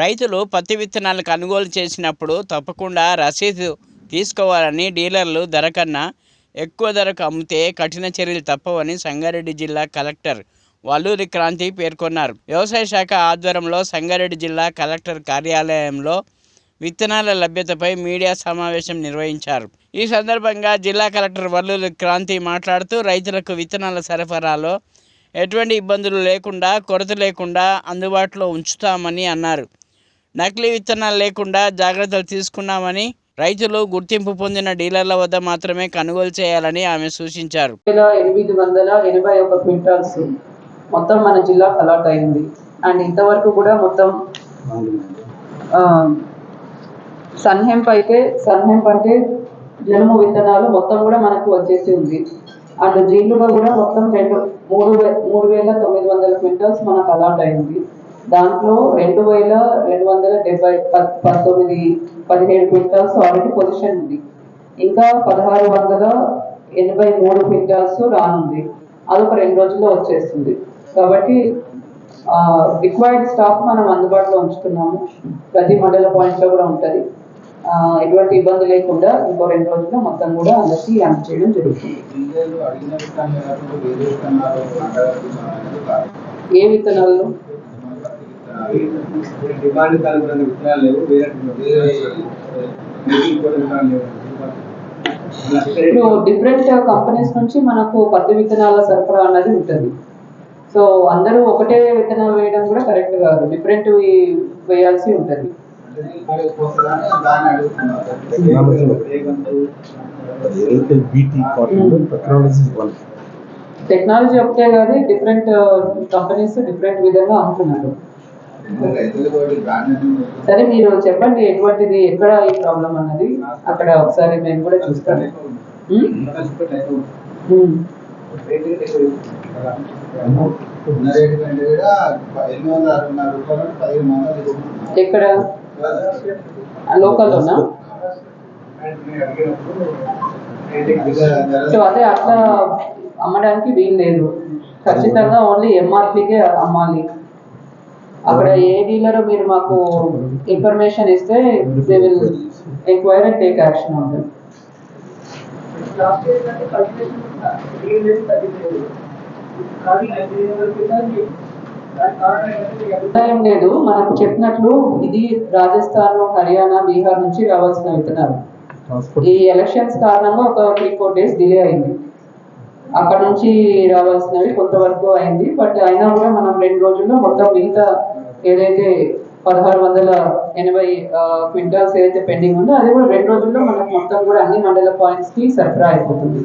రైతులు పత్తి విత్తనాలు కొనుగోలు చేసినప్పుడు తప్పకుండా రసీదు తీసుకోవాలని డీలర్లు ధర కన్నా ఎక్కువ ధరకు అమ్మితే కఠిన చర్యలు తప్పవని సంగారెడ్డి జిల్లా కలెక్టర్ వల్లూరి క్రాంతి పేర్కొన్నారు. వ్యవసాయ శాఖ ఆధ్వర్యంలో సంగారెడ్డి జిల్లా కలెక్టర్ కార్యాలయంలో విత్తనాల లభ్యతపై మీడియా సమావేశం నిర్వహించారు. ఈ సందర్భంగా జిల్లా కలెక్టర్ వల్లూరి క్రాంతి మాట్లాడుతూ రైతులకు విత్తనాల సరఫరాలో ఎటువంటి ఇబ్బందులు లేకుండా కొరత లేకుండా అందుబాటులో ఉంచుతామని అన్నారు. నకిలీ విత్తనాలు లేకుండా జాగ్రత్తలు తీసుకున్నామని రైతులు గుర్తింపు పొందిన డీలర్ల వద్ద మాత్రమే కొనుగోలు చేయాలని ఆమె సూచించారు. ఎనిమిది వందల ఎనభై ఒక క్వింటాల్స్ మొత్తం మన జిల్లాకు అలాట్ అయింది. అండ్ ఇంతవరకు కూడా మొత్తం ఆ, సన్హెంప్ అయితే సన్హెంప్ అంటే జనుము విత్తనాలు మొత్తం కూడా మనకు వచ్చేసి ఉంది. అండ్ జీలుగా కూడా మొత్తం రెండు మూడు మూడు వేల తొమ్మిది వందల క్వింటాల్స్ మనకు అలాట్ అయింది. దాంట్లో రెండు వేల రెండు వందల డెబ్బై పంతొమ్మిది పదిహేడు క్వింటాల్స్ ఆల్రెడీ పొజిషన్ ఉంది. ఇంకా పదహారు వందల ఎనభై మూడు క్వింటాల్స్ రానుంది. అదొక రెండు రోజుల్లో వచ్చేస్తుంది. కాబట్టి రిక్వైర్డ్ స్టాక్ మనం అందుబాటులో ఉంచుతున్నాము. ప్రతి మండల పాయింట్లో కూడా ఉంటుంది. ఎటువంటి ఇబ్బంది లేకుండా ఇంకో రెండు రోజుల్లో మొత్తం కూడా అందరికీ అందజేయడం జరుగుతుంది. డీజిల్ అడిగిన డిమాండ్ విత్తనాలు లేవు వేరే వేరే మెడికల్ కూడా విత్తనాలు లేవు ఇప్పుడు డిఫరెంట్ కంపెనీస్ నుంచి మనకు పత్తి విత్తనాల సరఫరా అన్నది ఉంటుంది. సో అందరూ ఒకటే విత్తనాలు వేయడం కూడా కరెక్ట్ కాదు. డిఫరెంట్ వేయాల్సి ఉంటుంది. టెక్నాలజీ ఒకటే కాదు డిఫరెంట్ కంపెనీస్ డిఫరెంట్ విధంగా అమ్ముతున్నారు. సరే మీరు చెప్పండి ఎటువంటిది ఎక్కడ ఈ ప్రాబ్లం అన్నది. అక్కడ ఒకసారి మేము కూడా ఇస్తున్నాం. ఎక్కడ? లోకల్లోనా? సో అదే అట్లా అమ్మడానికి వీలు లేదు. ఖచ్చితంగా ఓన్లీ ఎంఆర్పీకే అమ్మాలి. అక్కడ ఏ డీలర్ మీరు మాకు ఇన్ఫర్మేషన్ ఇస్తే they will enquire and take action on them ఏం లేదు. మనకు చెప్పినట్లు ఇది రాజస్థాన్ హర్యానా బీహార్ నుంచి రావాల్సిన విత్తనాలు. ఈ ఎలక్షన్స్ కారణంగా ఒక త్రీ ఫోర్ డేస్ డిలే అయింది. అక్కడ నుంచి రావాల్సినవి కొంతవరకు అయింది. బట్ అయినా కూడా మనం రెండు రోజుల్లో మొత్తం మిగతా ఏదైతే పదహారు వందల ఎనభై క్వింటాల్స్ ఏదైతే పెండింగ్ ఉందో అది కూడా రెండు రోజుల్లో మనకు మొత్తం కూడా అన్ని మండల పాయింట్స్కి సరఫరా అయిపోతుంది.